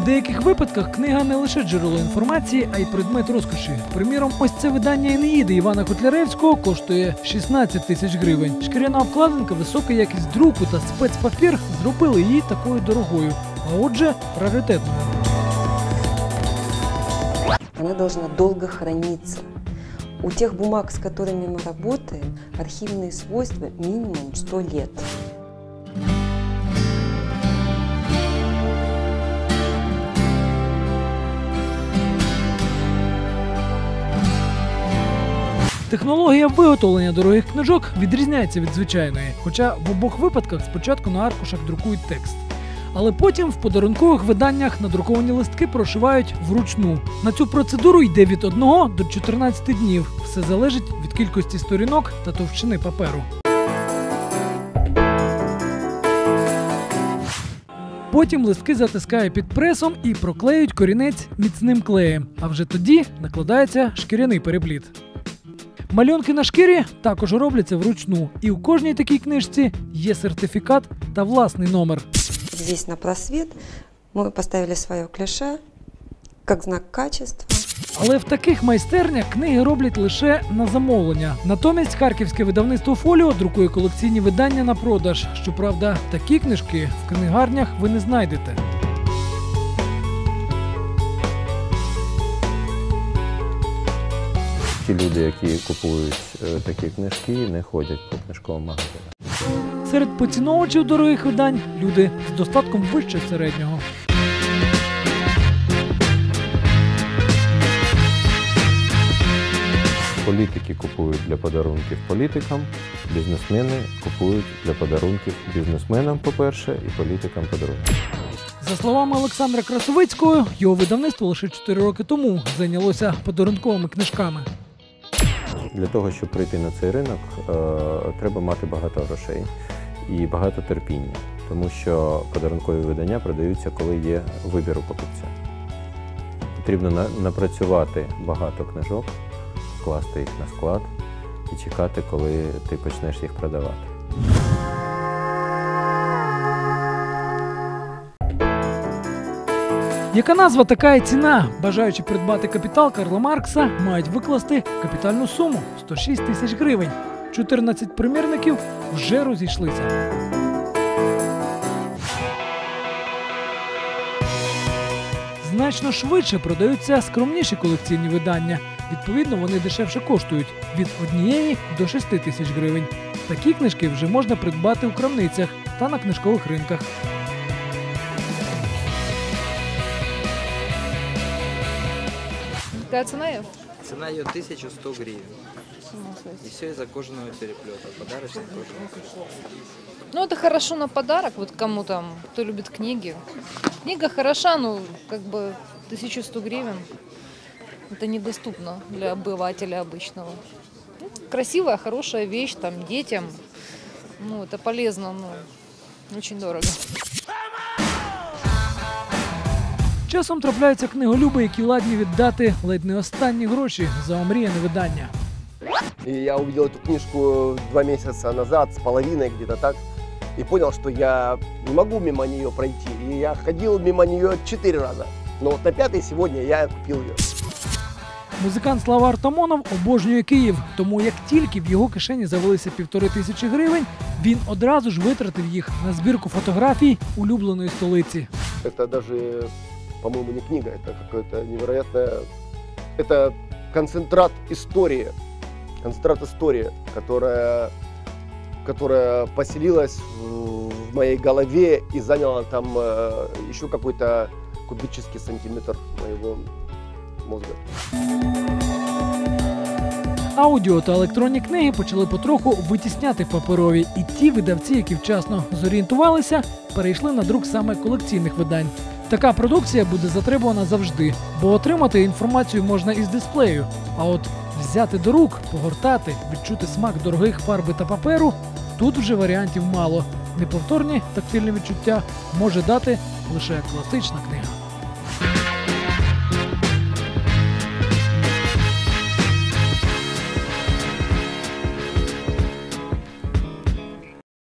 У деяких випадках книга не лише джерело інформації, а й предмет розкоші. Приміром, ось це видання Енеїди Івана Котляревського коштує 16 тисяч гривень. Шкіряна обкладинка, висока якість друку та спецпапір зробили її такою дорогою, а отже, раритетною. Она должна долго храниться. У тех бумаг, с которыми мы работаем, архивные свойства минимум 100 лет. Технологія виготовлення дорогих книжок відрізняється від звичайної, хоча в обох випадках спочатку на аркушах друкують текст. Але потім в подарункових виданнях надруковані листки прошивають вручну. На цю процедуру йде від 1 до 14 днів. Все залежить від кількості сторінок та товщини паперу. Потім листки затискає під пресом і проклеюють корінець міцним клеєм. А вже тоді накладається шкіряний перепліт. Малюнки на шкірі також робляться вручну, і у кожній такій книжці є сертифікат та власний номер. Здесь на просвет мы поставили свое клише как знак качества. Але в таких майстернях книги роблять лише на замовлення. Натомість харківське видавництво Фоліо друкує колекційні видання на продаж. Щоправда, такі книжки в книгарнях ви не знайдете. Ті люди, які купують е, такі книжки, не ходять по книжковим магазинам. Серед поціновувачів дорогих видань люди з достатком вище середнього. Політики купують для подарунків політикам, бізнесмени купують для подарунків бізнесменам, по-перше, і політикам по-друге. За словами Олександра Красовицького, його видавництво лише 4 роки тому зайнялося подарунковими книжками. Для того, щоб прийти на цей ринок, е, треба мати багато грошей і багато терпіння, тому що подарункові видання продаються, коли є вибір у покупця. Потрібно напрацювати багато книжок, вкласти їх на склад і чекати, коли ти почнеш їх продавати. Яка назва, така і ціна. Бажаючи придбати капітал Карла Маркса, мають викласти капітальну суму 106 тисяч гривень. 14 примірників вже розійшлися. Значно швидше продаються скромніші колекційні видання. Відповідно, вони дешевше коштують від 1 до 6 тисяч гривень. Такі книжки вже можна придбати у крамницях та на книжкових ринках. Какая цена ее? Цена ее 1100 гривен. И все из-за кожаного переплета. Подарочный кожаный переплет. Ну, это хорошо на подарок, вот кому там, кто любит книги. Книга хороша, ну, как бы 1100 гривен. Это недоступно для обывателя обычного. Ну, красивая, хорошая вещь, там, детям. Ну, это полезно, ну, очень дорого. Часом трапляються книголюби, які ладні віддати ледь не останні гроші за омріяне видання. И я увидел эту книжку два месяца назад, с половиной где-то так, и понял, что я не могу мимо нее пройти. И я ходил мимо нее четыре раза. Но вот на пятый сегодня я купил ее. Музикант Слава Артамонов обожнює Київ, тому як тільки в його кишені з'явилися півтори тисячі гривень, він одразу ж витратив їх на збірку фотографій улюбленої столиці. Это даже, по-моему, не книга, это какое-то невероятное... Это концентрат истории. Концентрат истории, которая, которая поселилась в, в моей голове и заняла там э, еще какой-то кубический сантиметр моего мозга. Аудіо та електронні книги почали потроху витісняти паперові, і ті видавці, які вчасно зорієнтувалися, перейшли на друк саме колекційних видань. Така продукція буде затребувана завжди, бо отримати інформацію можна із дисплею. А от взяти до рук, погортати, відчути смак дорогих фарби та паперу тут вже варіантів мало. Неповторні тактильні відчуття може дати лише класична книга.